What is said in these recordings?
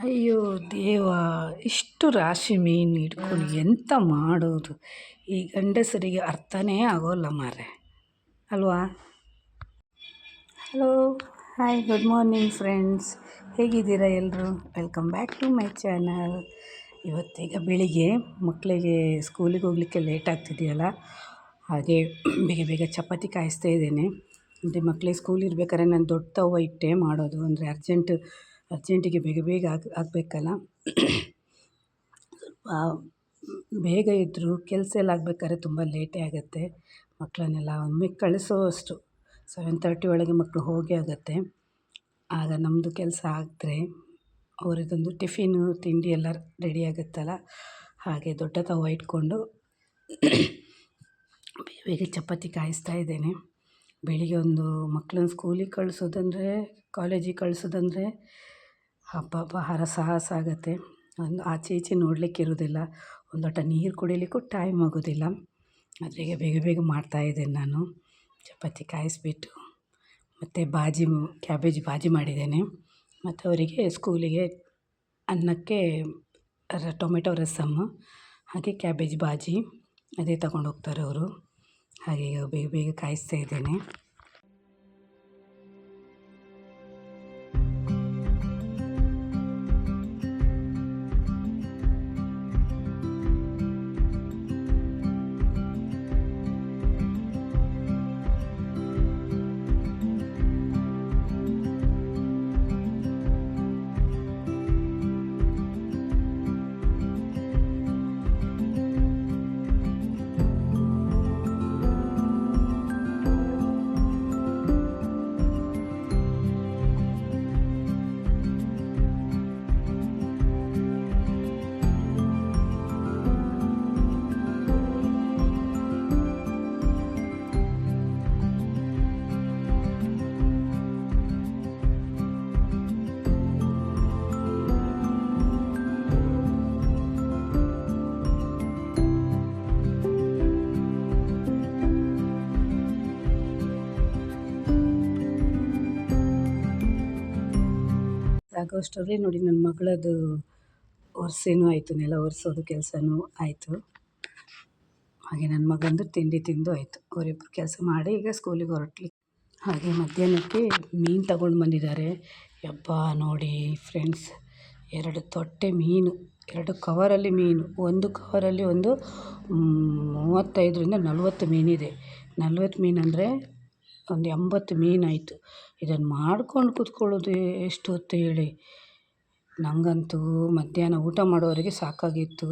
ಅಯ್ಯೋ ದೇವ, ಇಷ್ಟು ರಾಶಿ ಮೀನು ಹಿಡ್ಕೊಂಡು ಎಂತ ಮಾಡೋದು? ಈ ಗಂಡಸರಿಗೆ ಅರ್ಥನೇ ಆಗೋಲ್ಲ ಮಾರೆ ಅಲ್ವಾ? Hello, hi, good morning friends. ಹೇಗಿದ್ದೀರಾ ಎಲ್ಲರೂ welcome back to my channel. ಇವತ್ತೀಗ ಬೆಳಿಗ್ಗೆ ಮಕ್ಕಳಿಗೆ ಸ್ಕೂಲಿಗೆ ಹೋಗ್ಲಿಕ್ಕೆ ಲೇಟ್ ಆಗ್ತಿದೆಯಲ್ಲ, ಹಾಗೆ ಬೇಗ ಬೇಗ ಚಪಾತಿ ಕಾಯಿಸ್ತಾ ಇದ್ದೇನೆ. ಅಂದರೆ ಮಕ್ಕಳಿಗೆ ಸ್ಕೂಲ್ ಇರ್ಬೇಕಾದ್ರೆ ನಾನು ದೊಡ್ಡ ತವ ಇಟ್ಟೆ ಮಾಡೋದು. ಅಂದರೆ ಅರ್ಜೆಂಟ್ ಅರ್ಜೆಂಟಿಗೆ ಬೇಗ ಬೇಗ ಆಗ, ಆಗಬೇಕಲ್ಲ? ಬೇಗ ಇದ್ದರೂ ಕೆಲಸ ಎಲ್ಲ ಆಗಬೇಕಾದ್ರೆ ತುಂಬ ಲೇಟೇ ಆಗುತ್ತೆ. ಮಕ್ಕಳನ್ನೆಲ್ಲ ಒಮ್ಮೆ ಕಳಿಸೋವಷ್ಟು ಸೆವೆನ್ ತರ್ಟಿ ಒಳಗೆ ಮಕ್ಕಳು ಹೋಗಿ ಆಗುತ್ತೆ. ಆಗ ನಮ್ಮದು ಕೆಲಸ ಆದರೆ ಅವರಿಗೊಂದು ಟಿಫಿನು, ತಿಂಡಿ ಎಲ್ಲ ರೆಡಿ ಆಗುತ್ತಲ್ಲ? ಹಾಗೆ ದೊಡ್ಡ ತವ ಇಟ್ಕೊಂಡು ಬೇಗ ಚಪಾತಿ ಕಾಯಿಸ್ತಾ ಇದ್ದೇನೆ. ಬೆಳಿಗ್ಗೆ ಒಂದು ಮಕ್ಕಳನ್ನ ಸ್ಕೂಲಿಗೆ ಕಳಿಸೋದಂದ್ರೆ ಕಾಲೇಜಿಗೆ ಕಳಿಸೋದಂದ್ರೆ ಅಬ್ಬಬ್ಬ ಹರಸಾಹಸ ಆಗುತ್ತೆ. ಒಂದು ಆಚೆ ಈಚೆ ನೋಡಲಿಕ್ಕೆ ಇರೋದಿಲ್ಲ ಒಂದು ಲೋಟ ನೀರು ಕುಡಿಲಿಕ್ಕೂ ಟೈಮ್ ಆಗೋದಿಲ್ಲ. ಆದರೆ ಈಗ ಬೇಗ ಬೇಗ ಮಾಡ್ತಾಯಿದ್ದೇನೆ ನಾನು. ಚಪಾತಿ ಕಾಯಿಸ್ಬಿಟ್ಟು, ಮತ್ತು ಬಾಜಿ, ಕ್ಯಾಬೇಜ್ ಬಾಜಿ ಮಾಡಿದ್ದೇನೆ. ಮತ್ತು ಅವರಿಗೆ ಸ್ಕೂಲಿಗೆ ಅನ್ನಕ್ಕೆ ರ, ಟೊಮೆಟೊ ರಸಮ್ಮು ಹಾಗೆ ಕ್ಯಾಬೇಜ್ ಬಾಜಿ, ಅದೇ ತಗೊಂಡು ಹೋಗ್ತಾರೆ ಅವರು. ಹಾಗೆ ಬೇಗ ಬೇಗ ಕಾಯಿಸ್ತಾ ಇದ್ದೇನೆ. ಆಗೋಷ್ಟರಲ್ಲಿ ನೋಡಿ ನನ್ನ ಮಗಳದು ಒರೆಸೇನೂ ಆಯಿತು, ನೆಲ ಒರೆಸೋದು ಕೆಲಸನೂ ಆಯಿತು. ಹಾಗೆ ನನ್ನ ಮಗಂದು ತಿಂಡಿ ತಿಂದು ಆಯಿತು. ಅವರಿಬ್ಬರು ಕೆಲಸ ಮಾಡಿ ಈಗ ಸ್ಕೂಲಿಗೆ ಹೊರಟ್ಲಿ ಹಾಗೆ ಮಧ್ಯಾಹ್ನಕ್ಕೆ ಮೀನು ತಗೊಂಡು ಬಂದಿದ್ದಾರೆ. ಯಪ್ಪ ನೋಡಿ ಫ್ರೆಂಡ್ಸ್ ಎರಡು ತೊಟ್ಟೆ ಮೀನು, ಎರಡು ಕವರಲ್ಲಿ ಮೀನು, ಒಂದು ಕವರಲ್ಲಿ ಒಂದು ಮೂವತ್ತೈದರಿಂದ ನಲವತ್ತು ಮೀನಿದೆ. ನಲವತ್ತು ಮೀನು ಅಂದರೆ ಒಂದು ಎಂಬತ್ತು ಮೀನಾಯಿತು ಇದನ್ನು ಮಾಡ್ಕೊಂಡು ಕೂತ್ಕೊಳ್ಳೋದು ಎಷ್ಟು ಹೊತ್ತು ಹೇಳಿ. ನನಗಂತೂ ಮಧ್ಯಾಹ್ನ ಊಟ ಮಾಡೋವರೆಗೆ ಸಾಕಾಗಿತ್ತು.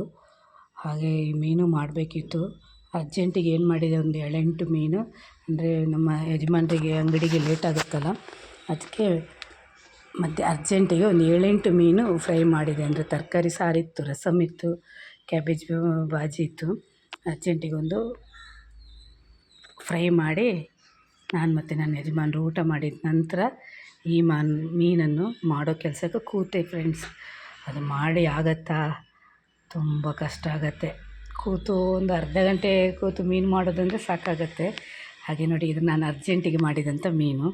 ಹಾಗೆ ಈ ಮೀನು ಮಾಡಬೇಕಿತ್ತು. ಅರ್ಜೆಂಟಿಗೆ ಏನು ಮಾಡಿದೆ ಒಂದು ಏಳೆಂಟು ಮೀನು. ಅಂದರೆ ನಮ್ಮ ಯಜಮಾನರಿಗೆ ಅಂಗಡಿಗೆ ಲೇಟ್ ಆಗುತ್ತಲ್ಲ ಅದಕ್ಕೆ ಮತ್ತು ಅರ್ಜೆಂಟಿಗೆ ಒಂದು ಏಳೆಂಟು ಮೀನು ಫ್ರೈ ಮಾಡಿದೆ. ಅಂದರೆ ತರಕಾರಿ ಸಾರಿತ್ತು ರಸಮ್ ಇತ್ತು, ಕ್ಯಾಬೇಜ್ ಬಾಜಿ ಇತ್ತು. ಅರ್ಜೆಂಟಿಗೆ ಒಂದು ಫ್ರೈ ಮಾಡಿ ನಾನು ಮತ್ತು ನನ್ನ ಯಜಮಾನ್ರು ಊಟ ಮಾಡಿದ ನಂತರ ಈ ಮಾನ್, ಮೀನನ್ನು ಮಾಡೋ ಕೆಲಸಕ್ಕೆ ಕೂತೆ ಫ್ರೆಂಡ್ಸ್ ಅದು ಮಾಡಿ ಆಗತ್ತಾ? ತುಂಬ ಕಷ್ಟ ಆಗುತ್ತೆ. ಕೂತು ಒಂದು ಅರ್ಧ ಗಂಟೆ ಕೂತು ಮೀನು ಮಾಡೋದಂದರೆ ಸಾಕಾಗತ್ತೆ. ಹಾಗೆ ನೋಡಿ ಇದು ನಾನು ಅರ್ಜೆಂಟಿಗೆ ಮಾಡಿದಂಥ ಮೀನು.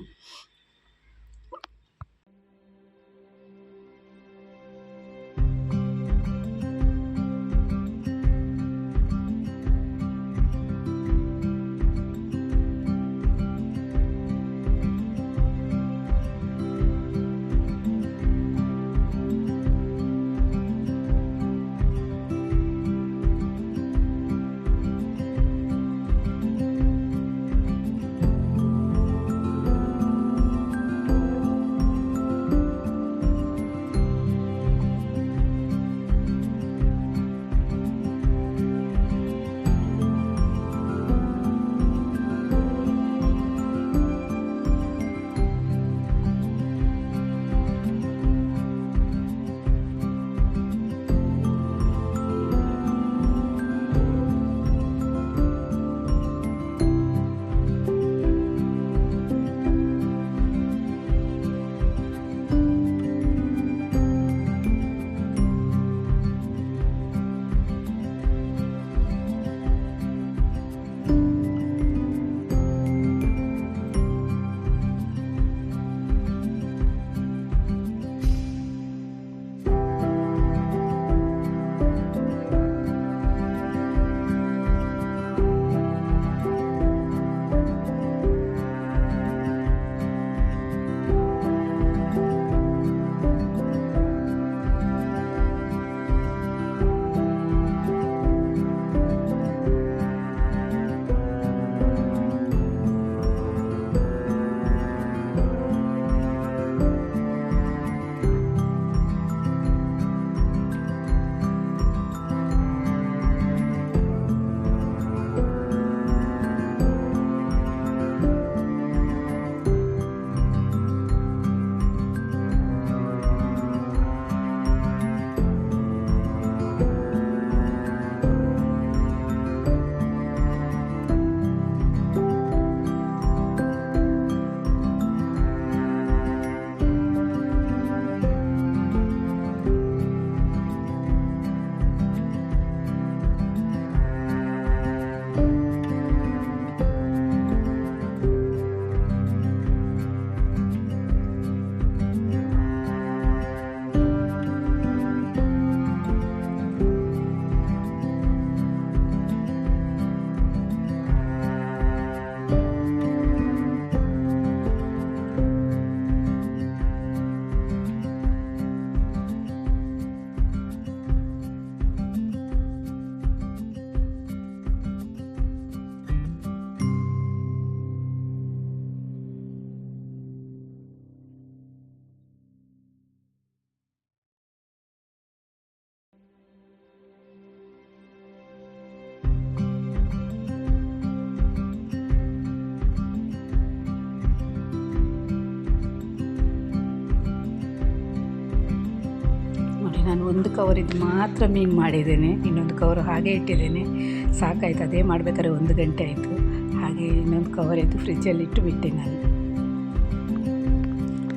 ನೋಡಿ ಕವರ್ ಇದು ಮಾತ್ರ ಮೀನು ಮಾಡಿದ್ದೇನೆ. ಇನ್ನೊಂದು ಕವರ್ ಹಾಗೆ ಇಟ್ಟಿದ್ದೇನೆ. ಸಾಕಾಯ್ತು, ಅದೇ ಮಾಡಬೇಕಾದ್ರೆ ಒಂದು ಗಂಟೆ ಆಯಿತು. ಹಾಗೆ ಇನ್ನೊಂದು ಕವರ್ ಇದ್ದು ಫ್ರಿಜ್ಜಲ್ಲಿ ಇಟ್ಟು ಬಿಟ್ಟೆ ನಾನು.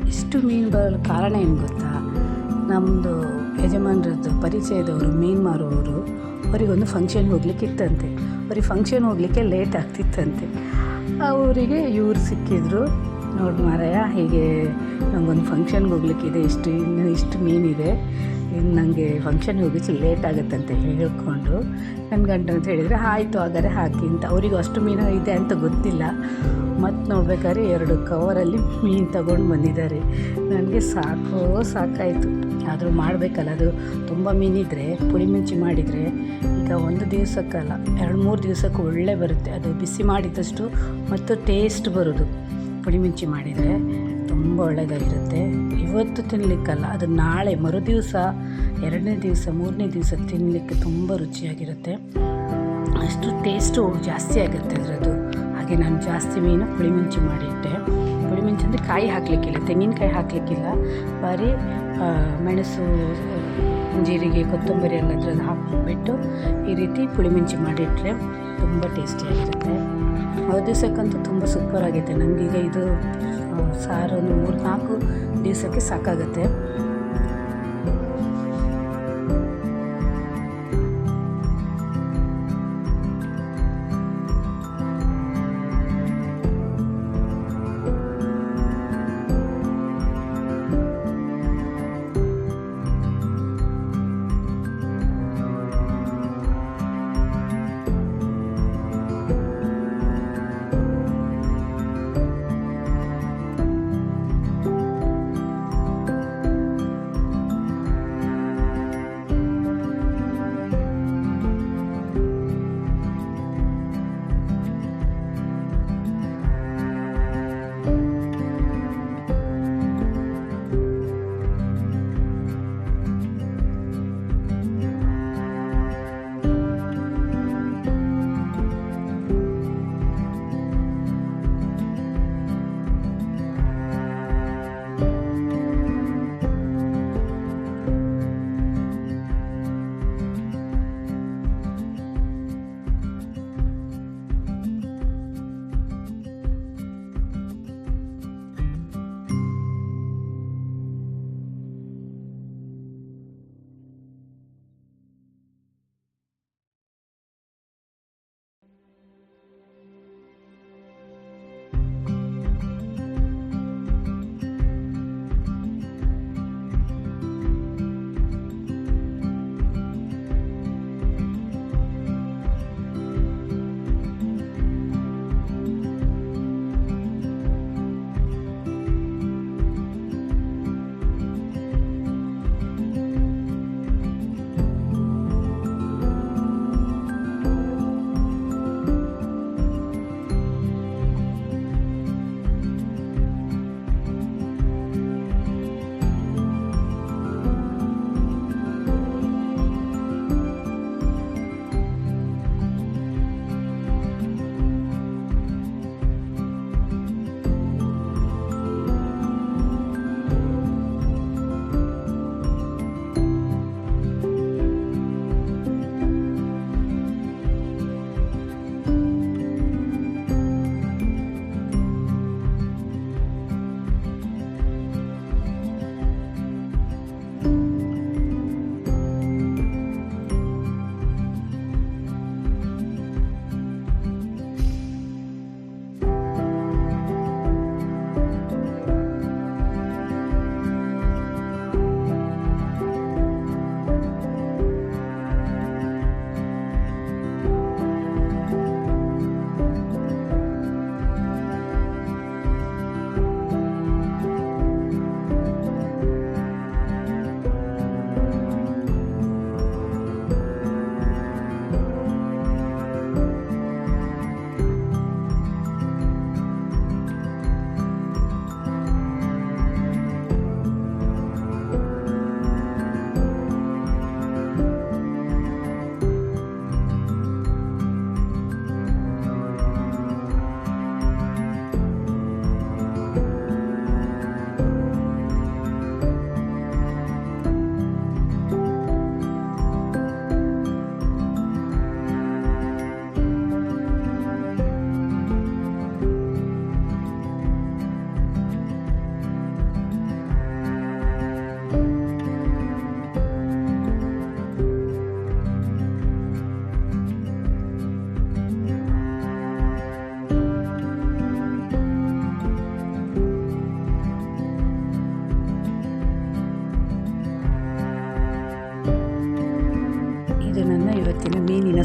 ಇಷ್ಟು ಮೀನು ಬರಲು ಕಾರಣ ಏನು ಗೊತ್ತಾ? ನಮ್ಮದು ಯಜಮಾನರದ್ದು ಪರಿಚಯದವರು ಮೀನು ಮಾರುವವರು, ಅವರಿಗೊಂದು ಫಂಕ್ಷನ್ ಹೋಗ್ಲಿಕ್ಕಿತ್ತಂತೆ. ಅವ್ರಿಗೆ ಫಂಕ್ಷನ್ ಹೋಗಲಿಕ್ಕೆ ಲೇಟ್ ಆಗ್ತಿತ್ತಂತೆ. ಅವರಿಗೆ ಇವರು ಸಿಕ್ಕಿದ್ರು. ನೋಡಿ ಮಾರಾಯ, ಹೀಗೆ ನಮಗೊಂದು ಫಂಕ್ಷನ್ಗೆ ಹೋಗ್ಲಿಕ್ಕಿದೆ. ಇಷ್ಟು, ಇನ್ನು ಇಷ್ಟು ಮೀನಿದೆ ಇನ್ನು ನನಗೆ ಫಂಕ್ಷನ್ಗೆ ಹೋಗಿ ಲೇಟ್ ಆಗುತ್ತೆ ಅಂತ ಹೇಳ್ಕೊಂಡು ನನ್ನ ಗಂಡ ಅಂತ ಹೇಳಿದರೆ, ಆಯಿತು ಹಾಗಾದ್ರೆ ಹಾಕಿ ಅಂತ. ಅವರಿಗೂ ಅಷ್ಟು ಮೀನು ಇದೆ ಅಂತ ಗೊತ್ತಿಲ್ಲ. ಮತ್ತು ನೋಡ್ಬೇಕಾದ್ರೆ ಎರಡು ಕವರಲ್ಲಿ ಮೀನು ತಗೊಂಡು ಬಂದಿದ್ದಾರೆ. ನನಗೆ ಸಾಕೋ ಸಾಕಾಯಿತು. ಆದರೂ ಮಾಡಬೇಕಲ್ಲ, ಅದು ತುಂಬ ಮೀನಿದ್ರೆ ಪುಳಿ ಮಿಂಚಿ ಮಾಡಿದರೆ ಈಗ ಒಂದು ದಿವಸಕ್ಕಲ್ಲ ಎರಡು ಮೂರು ದಿವಸಕ್ಕೆ ಒಳ್ಳೆ ಬರುತ್ತೆ. ಅದು ಬಿಸಿ ಮಾಡಿದಷ್ಟು ಮತ್ತು ಟೇಸ್ಟ್ ಬರೋದು. ಪುಳಿ ಮಿಂಚಿ ಮಾಡಿದರೆ ತುಂಬ ಒಳ್ಳೆಯದಾಗಿರುತ್ತೆ. ಇವತ್ತು ತಿನ್ನಲಿಕ್ಕಲ್ಲ ಅದು ನಾಳೆ ಮರು ದಿವಸ ಎರಡನೇ ದಿವಸ, ಮೂರನೇ ದಿವಸ ತಿನ್ನಲಿಕ್ಕೆ ತುಂಬ ರುಚಿಯಾಗಿರುತ್ತೆ. ಅಷ್ಟು ಟೇಸ್ಟು ಜಾಸ್ತಿ ಆಗುತ್ತೆ ಅದರದ್ದು. ಹಾಗೆ ನಾನು ಜಾಸ್ತಿ ಮೀನು ಪುಳಿಮುಂಚಿ ಮಾಡಿಟ್ಟೆ. ಪುಳಿಮುಂಚಿ ಅಂದರೆ ಕಾಯಿ ಹಾಕಲಿಕ್ಕಿಲ್ಲ, ತೆಂಗಿನಕಾಯಿ ಹಾಕಲಿಕ್ಕಿಲ್ಲ. ಬರೀ ಮೆಣಸು, ಜೀರಿಗೆ, ಕೊತ್ತಂಬರಿ ಎಲ್ಲ ಅದ್ರದ್ದು ಹಾಕಿಬಿಟ್ಟು ಈ ರೀತಿ ಪುಳಿಮುಂಚಿ ಮಾಡಿಟ್ಟರೆ ತುಂಬ ಟೇಸ್ಟಿಯಾಗಿರುತ್ತೆ ಮೂರು ದಿವಸಕ್ಕಂತೂ ತುಂಬ ಸೂಪರ್ ಆಗೈತೆ ನನಗೀಗ ಇದು ಆ, ಸಾರು ಮೂರು ನಾಲ್ಕು ದಿವಸಕ್ಕೆ ಸಾಕಾಗುತ್ತೆ.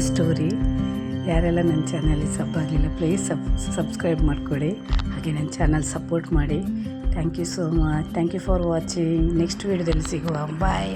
ಸ್ಟೋರಿ ಯಾರೆಲ್ಲ ನನ್ನ ಚಾನಲಿಗೆ ಸಬ್ ಆಗಲಿಲ್ಲ ಪ್ಲೀಸ್ ಸಬ್ ಸಬ್ಸ್ಕ್ರೈಬ್ ಮಾಡಿಕೊಡಿ. ಹಾಗೆ ನನ್ನ ಚಾನಲ್ ಸಪೋರ್ಟ್ ಮಾಡಿ. Thank you so much thank you for watching next ವೀಡಿಯೋದಲ್ಲಿ ಸಿಗುವ. ಬಾಯ್